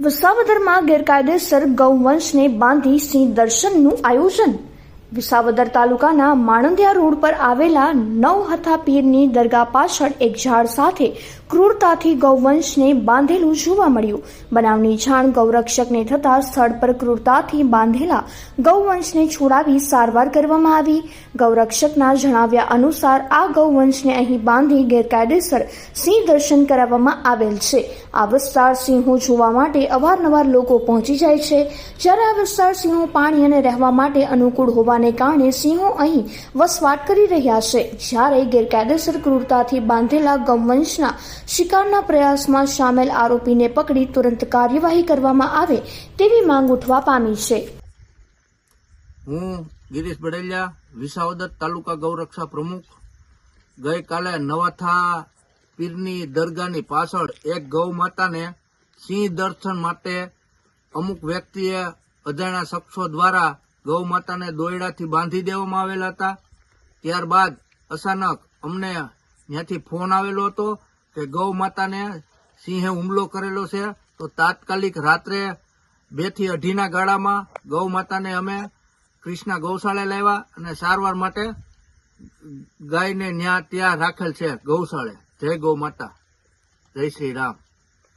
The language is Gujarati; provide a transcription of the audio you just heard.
વિસાવદરમાં ગેરકાયદેસર ગૌવંશને બાંધી સિંહ દર્શનનું આયોજન વિસાવદર તાલુકાના માણંદિયા રોડ પર આવેલા નવહથા પીરની દરગાહ પાછળ એક ઝાડ સાથે ક્રૂરતાથી ગૌવંશને બાંધેલું જોવા મળ્યું. બનાવની જાણ ગૌરક્ષકને થતા સ્થળ પર ક્રૂરતાથી બાંધેલા ગૌવંશને છોડાવી સારવાર કરવામાં આવી. ગૌરક્ષકના જણાવ્યા અનુસાર આ ગૌવંશને અહીં બાંધી ગેરકાયદેસર સિંહ દર્શન કરાવવામાં આવેલ છે. આ વિસ્તાર સિંહો જોવા માટે અવારનવાર લોકો પહોંચી જાય છે. જ્યારે આ વિસ્તાર સિંહો પાણી અને રહેવા માટે અનુકૂળ હોવાને કારણે સિંહો અહીં વસવાટ કરી રહ્યા છે. જ્યારે ગેરકાયદેસર ક્રૂરતાથી બાંધેલા ગૌવંશના શિકારના પ્રયાસમાં સામેલ આરોપીને પકડી તુરંત કાર્યવાહી કરવામાં આવે તેવી માંગ ઉઠવા પામી છે. હું ગિરીશ બડેલિયા, વિસાવદર તાલુકા ગૌરક્ષા પ્રમુખ. ગઈકાલે નવાથા પીરની દરગાહની પાછળ એક ગૌ માતાને સિંહ દર્શન માટે અમુક વ્યક્તિએ અજાણ્યા શખ્સો દ્વારા ગૌ માતાને દોયડાથી બાંધી દેવામાં આવેલા હતા. ત્યારબાદ અચાનક અમને ત્યાંથી ફોન આવેલો હતો કે ગૌ માતાને સિંહે હુમલો કરેલો છે. તો તાત્કાલિક રાત્રે બેથી અઢીના ગાળામાં ગૌ માતાને અમે કૃષ્ણા ગૌશાળા લાવ્યા અને સારવાર માટે ગાયને ન્યા ત્યાં રાખેલ છે ગૌશાળે. જય ગૌ માતા જય શ્રી રામ.